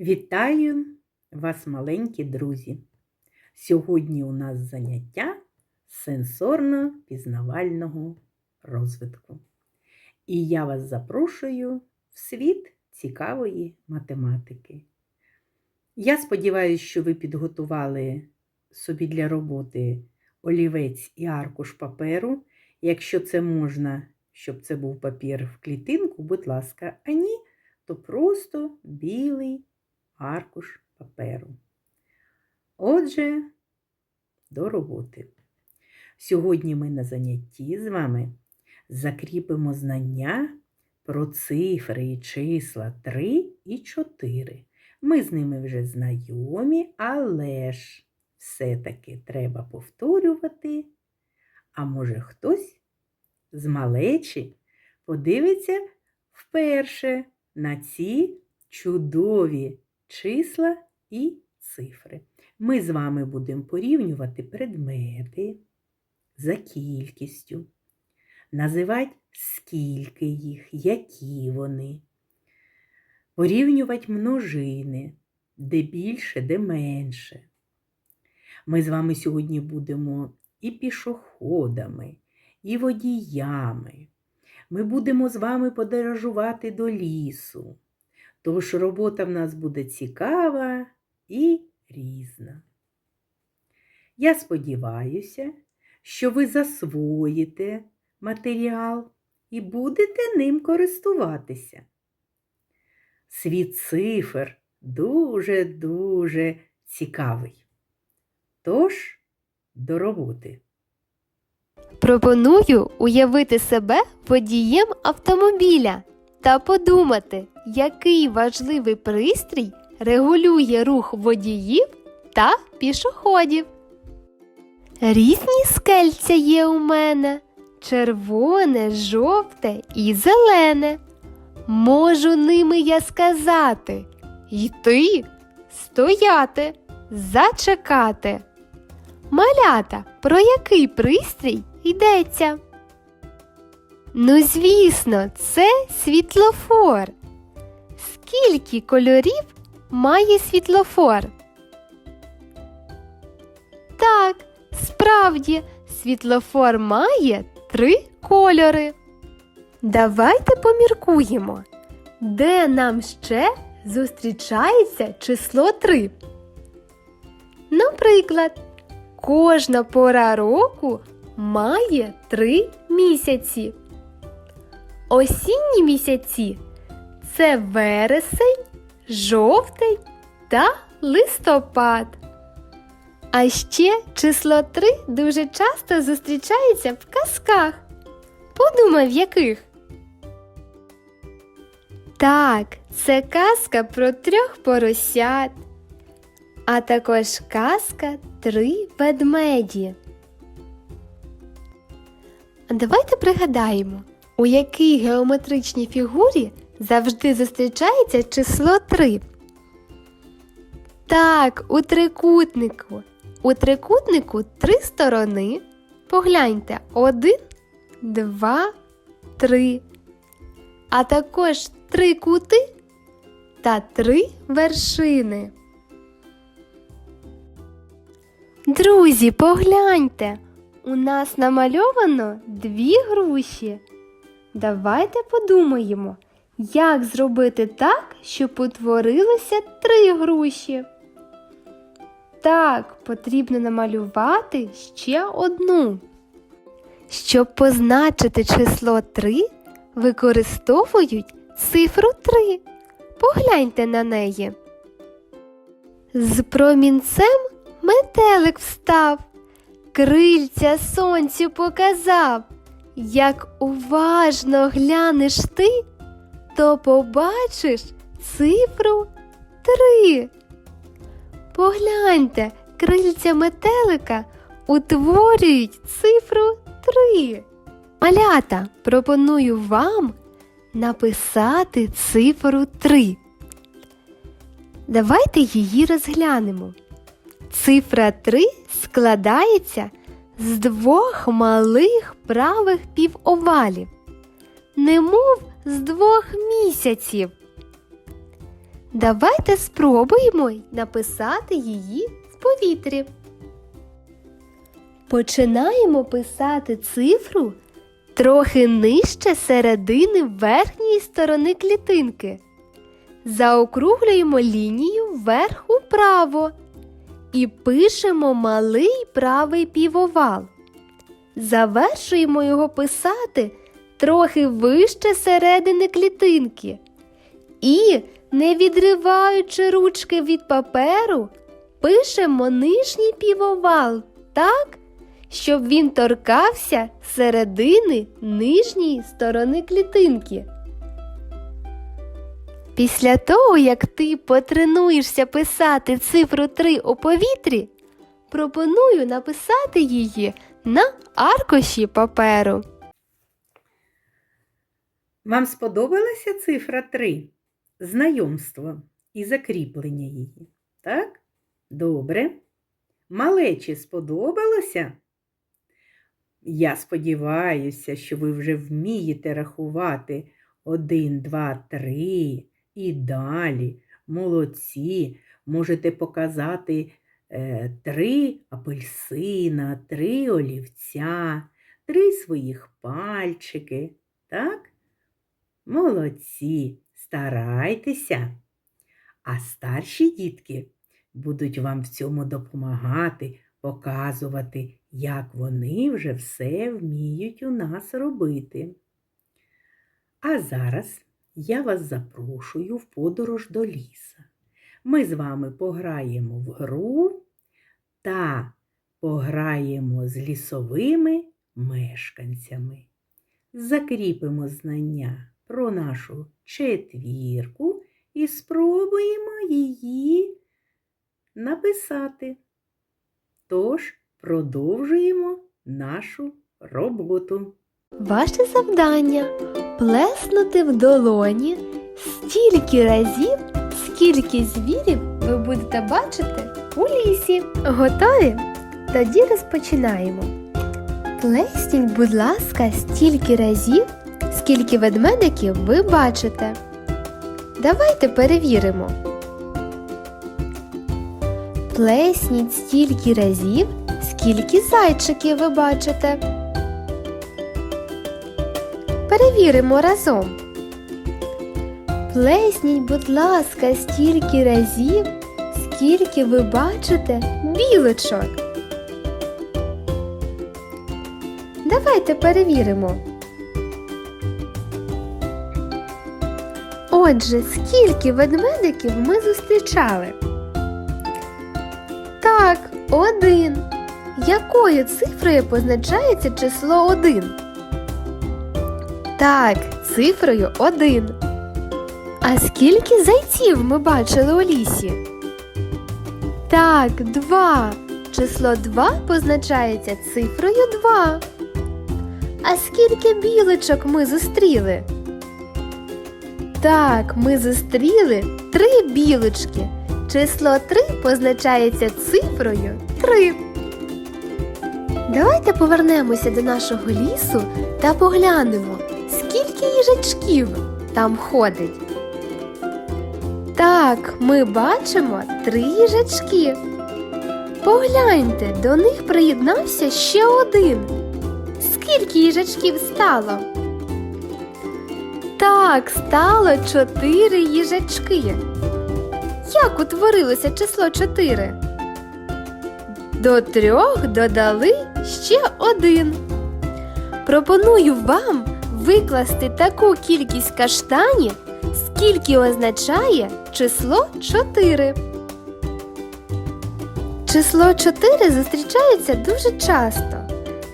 Вітаю вас, маленькі друзі! Сьогодні у нас заняття сенсорно-пізнавального розвитку. І я вас запрошую в світ цікавої математики. Я сподіваюся, що ви підготували собі для роботи олівець і аркуш паперу. Якщо це можна, щоб це був папір в клітинку, будь ласка, а ні, то просто білий аркуш паперу. Отже, до роботи. Сьогодні ми на занятті з вами закріпимо знання про цифри і числа 3 і 4. Ми з ними вже знайомі, але ж все-таки треба повторювати. А може хтось з малечі подивиться вперше на ці чудові числа і цифри. Ми з вами будемо порівнювати предмети за кількістю, називати скільки їх, які вони, порівнювати множини, де більше, де менше. Ми з вами сьогодні будемо і пішоходами, і водіями. Ми будемо з вами подорожувати до лісу. Тож робота в нас буде цікава і різна. Я сподіваюся, що ви засвоїте матеріал і будете ним користуватися. Світ цифр дуже-дуже цікавий. Тож, до роботи. Пропоную уявити себе водієм автомобіля та подумати, який важливий пристрій регулює рух водіїв та пішоходів. Різні скельця є у мене червоне, жовте і зелене. Можу ними я сказати йти, стояти, зачекати. Малята, про який пристрій йдеться? Ну, звісно, це світлофор. Скільки кольорів має світлофор? Так, справді, світлофор має три кольори. Давайте поміркуємо, де нам ще зустрічається число 3. Наприклад, кожна пора року має три місяці. Осінні місяці це вересень, жовтень та листопад. А ще число 3 дуже часто зустрічається в казках. Подумай, в яких? Так, це казка про трьох поросят, а також казка Три ведмеді. Давайте пригадаємо, у якій геометричній фігурі завжди зустрічається число 3. Так, у трикутнику. У трикутнику три сторони. Погляньте, один, два, три. А також три кути та три вершини. Друзі, погляньте, у нас намальовано дві груші. Давайте подумаємо, як зробити так, щоб утворилося три груші. Так, потрібно намалювати ще одну. Щоб позначити число 3, використовують цифру 3. Погляньте на неї. З промінцем метелик встав, крильця сонцю показав. Як уважно глянеш ти, то побачиш цифру 3. Погляньте, крильця метелика утворюють цифру 3. Малята, пропоную вам написати цифру 3. Давайте її розглянемо. Цифра 3 складається з двох малих правих півовалів, немов з двох місяців. Давайте спробуємо написати її в повітрі. Починаємо писати цифру трохи нижче середини верхньої сторони клітинки. Заокруглюємо лінію вверх управо і пишемо малий правий півовал. Завершуємо його писати трохи вище середини клітинки. І, не відриваючи ручки від паперу, пишемо нижній півовал так, щоб він торкався середини нижньої сторони клітинки. Після того, як ти потренуєшся писати цифру 3 у повітрі, пропоную написати її на аркуші паперу. Вам сподобалася цифра 3? Знайомство і закріплення її. Так? Добре. Малечі сподобалося? Я сподіваюся, що ви вже вмієте рахувати 1, 2, 3 і далі. Молодці. Можете показати е, три апельсина, три олівця, три своїх пальчики. Так? Молодці, старайтеся. А старші дітки будуть вам в цьому допомагати, показувати, як вони вже все вміють у нас робити. А зараз я вас запрошую в подорож до ліса. Ми з вами пограємо в гру та пограємо з лісовими мешканцями. Закріпимо знання про нашу четвірку і спробуємо її написати. Тож продовжуємо нашу роботу. Ваше завдання плеснути в долоні стільки разів, скільки звірів ви будете бачити у лісі. Готові? Тоді розпочинаємо. Плесніть, будь ласка, стільки разів, скільки ведмедиків ви бачите. Давайте перевіримо. Плесніть стільки разів, скільки зайчиків ви бачите. Перевіримо разом. Плесніть, будь ласка, стільки разів, скільки ви бачите білочок. Давайте перевіримо. Отже, скільки ведмедиків ми зустрічали? Так, один. Якою цифрою позначається число один? Так, цифрою один. А скільки зайців ми бачили у лісі? Так, два. Число 2 позначається цифрою 2. А скільки білочок ми зустріли? Так, ми зустріли три білочки. Число 3 позначається цифрою 3. Давайте повернемося до нашого лісу та поглянемо, скільки там ходить. Так, ми бачимо три їжачки. Погляньте, до них приєднався ще один. Скільки їжачків стало? Так, стало чотири їжачки. Як утворилося число чотири? До трьох додали ще один. Пропоную вам викласти таку кількість каштанів, скільки означає число 4. Число 4 зустрічається дуже часто.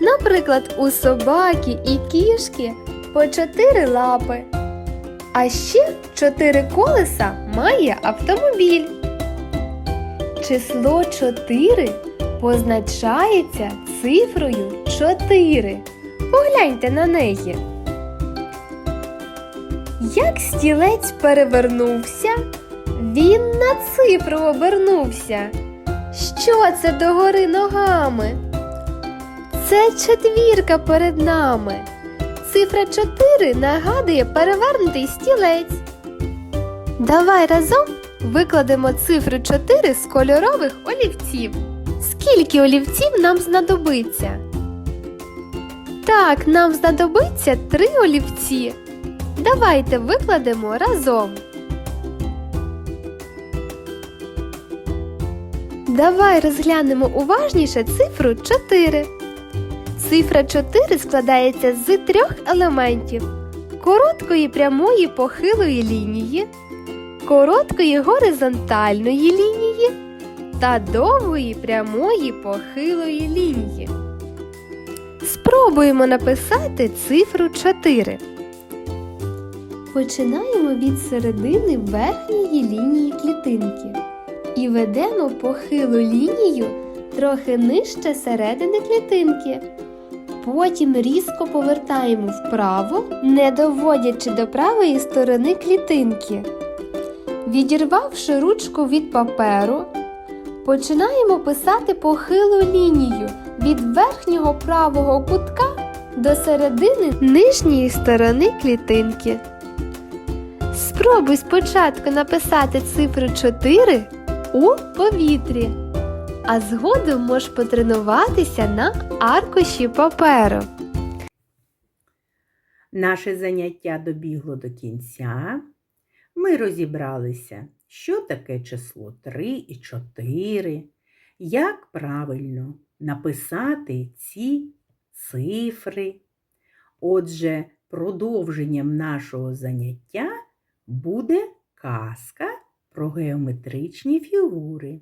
Наприклад, у собаки і кішки по 4 лапи. А ще 4 колеса має автомобіль. Число 4 позначається цифрою 4. Погляньте на неї. Як стілець перевернувся, він на цифру обернувся. Що це догори ногами? Це четвірка перед нами. Цифра 4 нагадує перевернутий стілець. Давай разом Викладемо цифру 4 з кольорових олівців. Скільки олівців нам знадобиться? Так, нам знадобиться три олівці. Давайте викладемо разом. Давай розглянемо уважніше цифру 4. Цифра 4 складається з трьох елементів: короткої прямої похилої лінії, короткої горизонтальної лінії та довгої прямої похилої лінії. Спробуємо написати цифру 4. Починаємо від середини верхньої лінії клітинки і ведемо похилу лінію трохи нижче середини клітинки. Потім різко повертаємо вправо, не доводячи до правої сторони клітинки. Відірвавши ручку від паперу, починаємо писати похилу лінію від верхнього правого кутка до середини нижньої сторони клітинки. Спробуй спочатку написати цифру 4 у повітрі, а згодом можеш потренуватися на аркуші паперу. Наше заняття добігло до кінця. Ми розібралися, що таке число 3 і 4, як правильно написати ці цифри. Отже, продовженням нашого заняття буде казка про геометричні фігури.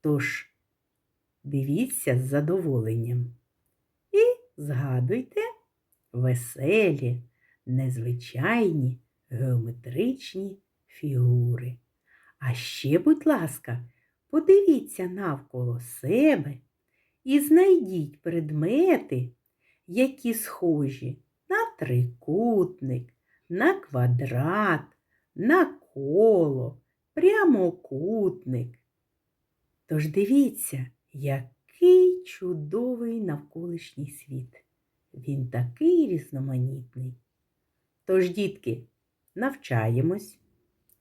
Тож, дивіться з задоволенням і згадуйте веселі, незвичайні геометричні фігури. А ще, будь ласка, подивіться навколо себе і знайдіть предмети, які схожі на трикутник, на квадрат, на коло, прямокутник. Тож дивіться, який чудовий навколишній світ. Він такий різноманітний. Тож, дітки, навчаємось,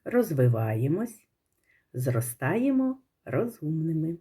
розвиваємось, зростаємо розумними.